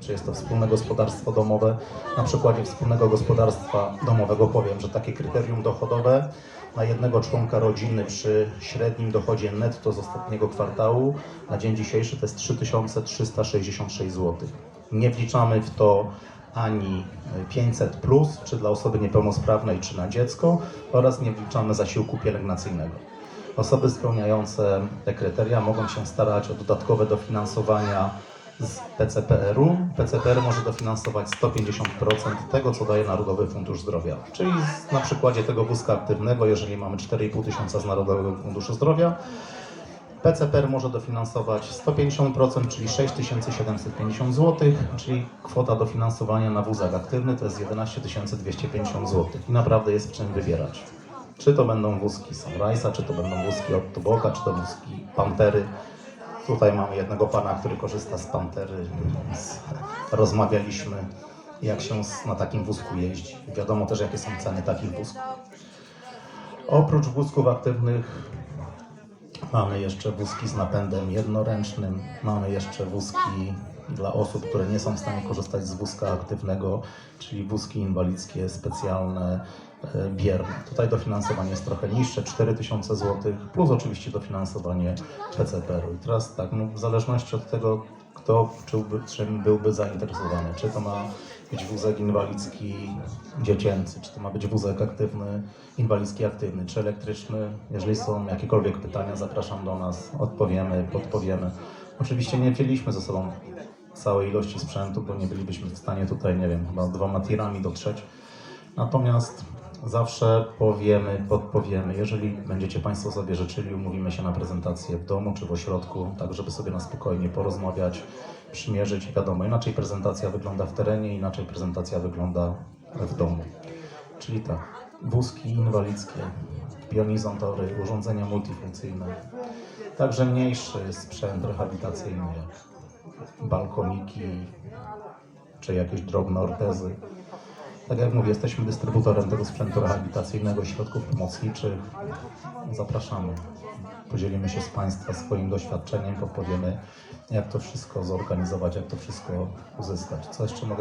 czy jest to wspólne gospodarstwo domowe. Na przykładzie wspólnego gospodarstwa domowego powiem, że takie kryterium dochodowe na jednego członka rodziny przy średnim dochodzie netto z ostatniego kwartału na dzień dzisiejszy to jest 3366 zł. Nie wliczamy w to ani 500 plus, czy dla osoby niepełnosprawnej, czy na dziecko oraz nie wliczamy zasiłku pielęgnacyjnego. Osoby spełniające te kryteria mogą się starać o dodatkowe dofinansowania z PCPR-u. PCPR może dofinansować 150% tego, co daje Narodowy Fundusz Zdrowia. Czyli na przykładzie tego wózka aktywnego, jeżeli mamy 4,5 tysiąca z Narodowego Funduszu Zdrowia, PCPR może dofinansować 150%, czyli 6750 zł, czyli kwota dofinansowania na wózek aktywny to jest 11 250 zł. I naprawdę jest w czym wybierać. Czy to będą wózki Sunrise'a, czy to będą wózki od Tuboka, czy to wózki Pantery. Tutaj mamy jednego pana, który korzysta z Pantery, rozmawialiśmy jak się na takim wózku jeździ. Wiadomo też jakie są ceny takich wózków. Oprócz wózków aktywnych Mamy jeszcze wózki z napędem jednoręcznym, mamy jeszcze wózki dla osób, które nie są w stanie korzystać z wózka aktywnego, czyli wózki inwalidzkie specjalne, e, bierne. Tutaj dofinansowanie jest trochę niższe, 4000 zł, plus oczywiście dofinansowanie PCPR-u. I teraz tak, no, w zależności od tego, kto czym byłby zainteresowany, czy to ma być wózek inwalidzki dziecięcy, czy to ma być wózek aktywny, inwalidzki aktywny, czy elektryczny. Jeżeli są jakiekolwiek pytania, zapraszam do nas, odpowiemy, podpowiemy. Oczywiście nie wzięliśmy ze sobą całej ilości sprzętu, bo nie bylibyśmy w stanie tutaj, nie wiem, chyba dwoma tirami dotrzeć. Natomiast zawsze powiemy, podpowiemy. Jeżeli będziecie Państwo sobie życzyli, umówimy się na prezentację w domu czy w ośrodku, tak żeby sobie na spokojnie porozmawiać, przymierzyć. Wiadomo, inaczej prezentacja wygląda w terenie, inaczej prezentacja wygląda w domu. Czyli tak, wózki inwalidzkie, pionizatory, urządzenia multifunkcyjne, także mniejszy sprzęt rehabilitacyjny, jak balkoniki czy jakieś drobne ortezy. Tak jak mówię, jesteśmy dystrybutorem tego sprzętu rehabilitacyjnego, środków pomocniczych. Zapraszamy. Podzielimy się z Państwa swoim doświadczeniem, podpowiemy, jak to wszystko zorganizować, jak to wszystko uzyskać. Co jeszcze mogę